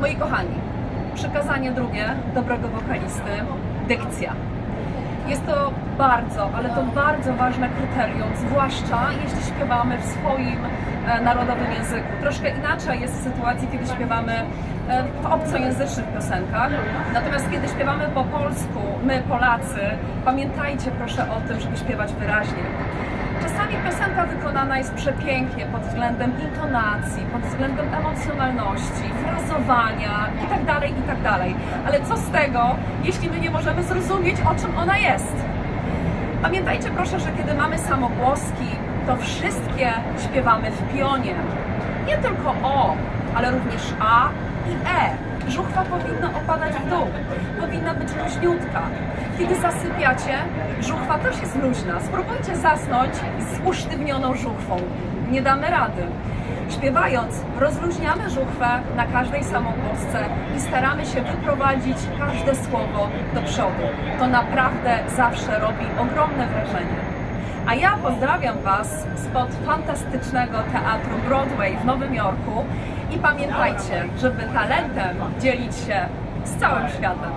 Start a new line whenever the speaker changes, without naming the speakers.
Moi kochani, przykazanie drugie dobrego wokalisty dykcja. Jest to bardzo, ale to bardzo ważne kryterium, zwłaszcza jeśli śpiewamy w swoim e, narodowym języku. Troszkę inaczej jest w sytuacji, kiedy śpiewamy e, w obcojęzycznych piosenkach. Natomiast kiedy śpiewamy po polsku, my Polacy, pamiętajcie proszę o tym, żeby śpiewać wyraźnie. Czasami piosenka wykonana jest przepięknie pod względem intonacji, pod względem emocjonalności, frazowania itd., itd. Ale co z tego, jeśli my nie możemy zrozumieć, o czym ona jest? Pamiętajcie proszę, że kiedy mamy samogłoski, to wszystkie śpiewamy w pionie. Nie tylko O, ale również A i E. Żuchwa powinna opadać w dół, powinna być luźniutka. Kiedy zasypiacie, żuchwa też jest luźna. Spróbujcie zasnąć z usztywnioną żuchwą. Nie damy rady. Śpiewając, rozluźniamy żuchwę na każdej samogłosce i staramy się wyprowadzić każde słowo do przodu. To naprawdę zawsze robi ogromne wrażenie. A ja pozdrawiam Was spod fantastycznego teatru Broadway w Nowym Jorku i pamiętajcie, żeby talentem dzielić się z całym światem.